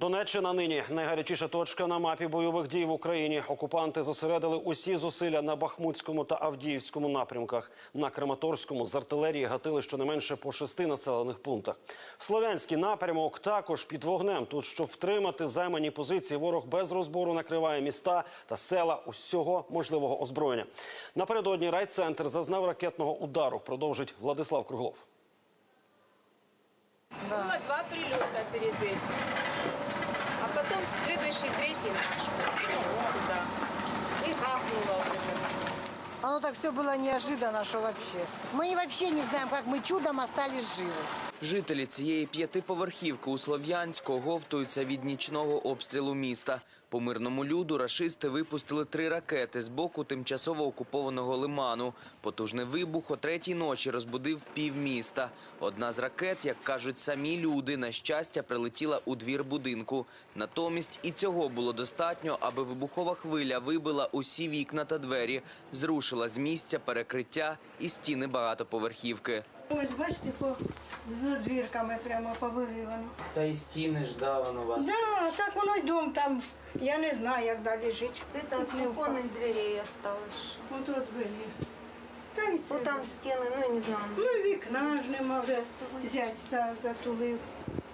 Донеччина нині найгарячіша точка на мапі бойових дій в Україні. Окупанти зосередили усі зусилля на Бахмутському та Авдіївському напрямках. На Краматорському з артилерії гатили щонайменше по шести населених пунктах. Слов'янський напрямок також під вогнем. Тут, щоб втримати займані позиції, ворог без розбору накриває міста та села усього можливого озброєння. Напередодні райцентр зазнав ракетного удару. Продовжить Владислав Круглов. Было два прилета перед этим А потом следующий, третий наш. Туда. И хахнуло вот это. Оно так все было неожиданно, что вообще. Мы вообще не знаем, как мы чудом остались живы. Жителі цієї п'ятиповерхівки у Слов'янську оговтуються від нічного обстрілу міста. По мирному люду рашисти випустили три ракети з боку тимчасово окупованого лиману. Потужний вибух о третій ночі розбудив півміста. Одна з ракет, як кажуть самі люди, на щастя, прилетіла у двір будинку. Натомість і цього було достатньо, аби вибухова хвиля вибила усі вікна та двері, зрушила з місця перекриття і стіни багатоповерхівки. Ось бачите, по з двірками прямо повиривано. Та й стіни ж да, воно вас. Да, так воно й дом там. Я не знаю, як далі жити. Это от не впаде. оконных дверей осталось. Ото двері. Та й це. Вот там стены, ну не знаю. Ну, і вікна ж нема вже. Зять за, затулив.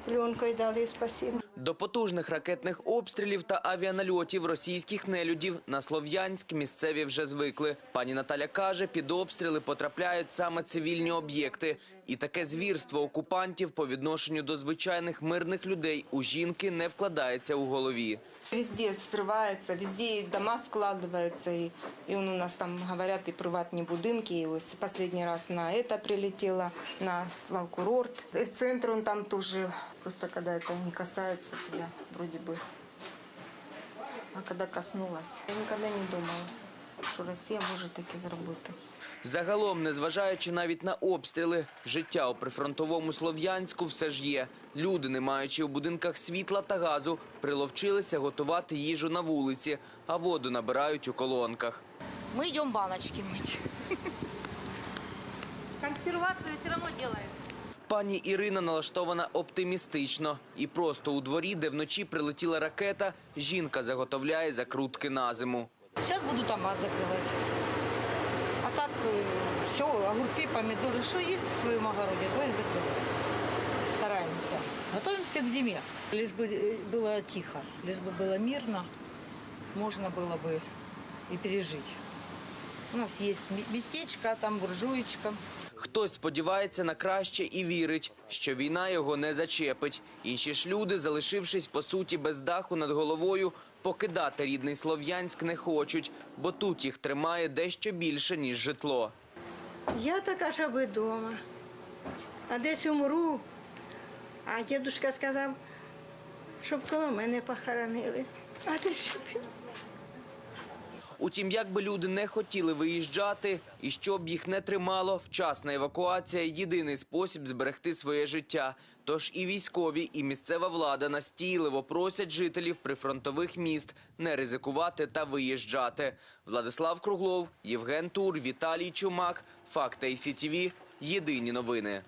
Пленкою дали, спасибо. До потужних ракетних обстрілів та авіанальотів російських нелюдів на Слов'янськ місцеві вже звикли. Пані Наталя каже, під обстріли потрапляють саме цивільні об'єкти. І таке звірство окупантів по відношенню до звичайних мирних людей у жінки не вкладається у голові. Везде срывается, везде и дома складываются, и, и он у нас там, говорят, и приватные будинки. И ось последний раз на это прилетело, на Славкурорт. И в центр он там тоже, просто когда это не касается тебя, вроде бы. А когда коснулась, я никогда не думала, что Россия может таки зробити. Загалом, незважаючи навіть на обстріли, життя у прифронтовому Слов'янську все ж є. Люди, не маючи у будинках світла та газу, приловчилися готувати їжу на вулиці, а воду набирають у колонках. Мы идем баночки мыть. Консервацию все равно делаем. Пані Ірина налаштована оптимістично. І просто у дворі, де вночі прилетіла ракета, жінка заготовляє закрутки на зиму. Сейчас буду томат закрывать. А так все, огурцы, помидоры, что есть в своем огороде, то и закрываем. Стараемся. Готовимся к зиме. Лишь бы э, было тихо, лишь бы было мирно, можно было бы и пережить. У нас ме- местечко, там буржуечка. Хтось сподівається на краще і вірить, що війна його не зачепить. Інші ж люди, залишившись по суті без даху над головою, покидати рідний Слов'янськ не хочуть, бо тут їх тримає дещо більше, ніж житло. Я така, щоб вдома. А десь умру. А дідусь сказав, щоб коло мене похоронили. А ти що? Утім, як би люди не хотіли виїжджати, і щоб їх не тримало, вчасна евакуація – єдиний спосіб зберегти своє життя. Тож і військові, і місцева влада настійливо просять жителів прифронтових міст не ризикувати та виїжджати. Владислав Круглов, Євген Тур, Віталій Чумак, Факти ICTV. Єдині новини.